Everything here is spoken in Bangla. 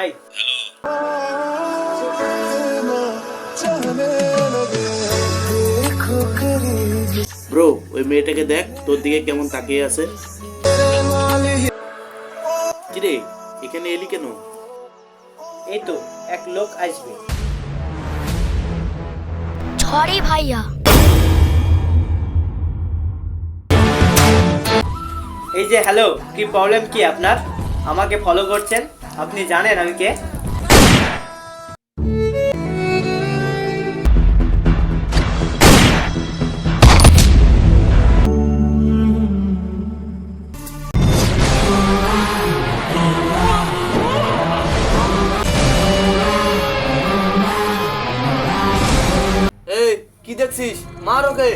ভাই ব্রো ওই মেয়েটাকে দেখ তোর দিকে কেমন তাকিয়ে আছে। কিরে এখানে এলি কেন? এই তো এক লোক আসবে। সরি ভাইয়া। এই যে হ্যালো কি প্রবলেম কি আপনার? আমাকে ফলো করছেন? আপনি জানেন আমি কে এই কি দেখছিস মার ওকে